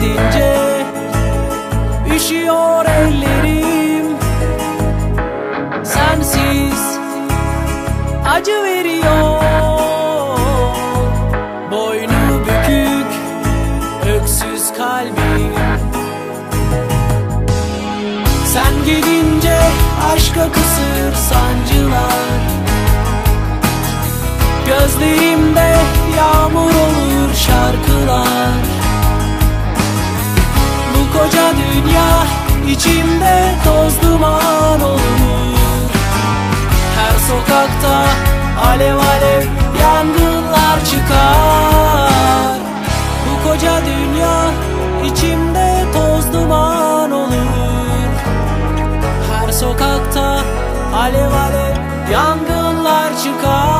gidince Üşüyor ellerim. Sensiz acı veriyor. Boynu bükük öksüz kalbim. Sen gidince aşka kısır sancılar. Gözlerim içimde toz duman olur. Her sokakta alev alev yangınlar çıkar. Bu koca dünya içimde toz duman olur. Her sokakta alev alev yangınlar çıkar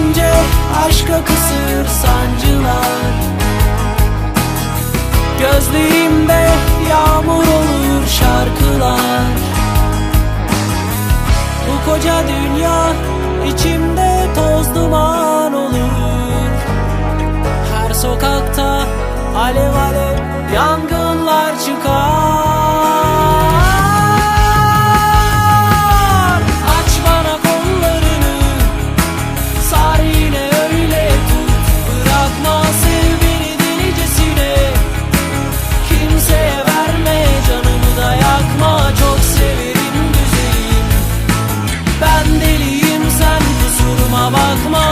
Gidince aşka kısır sancılar. Gözlerimde yağmur olur şarkılar. Bu koca dünya içimde toz duman olur. Her sokakta alev alev yangınlar bakma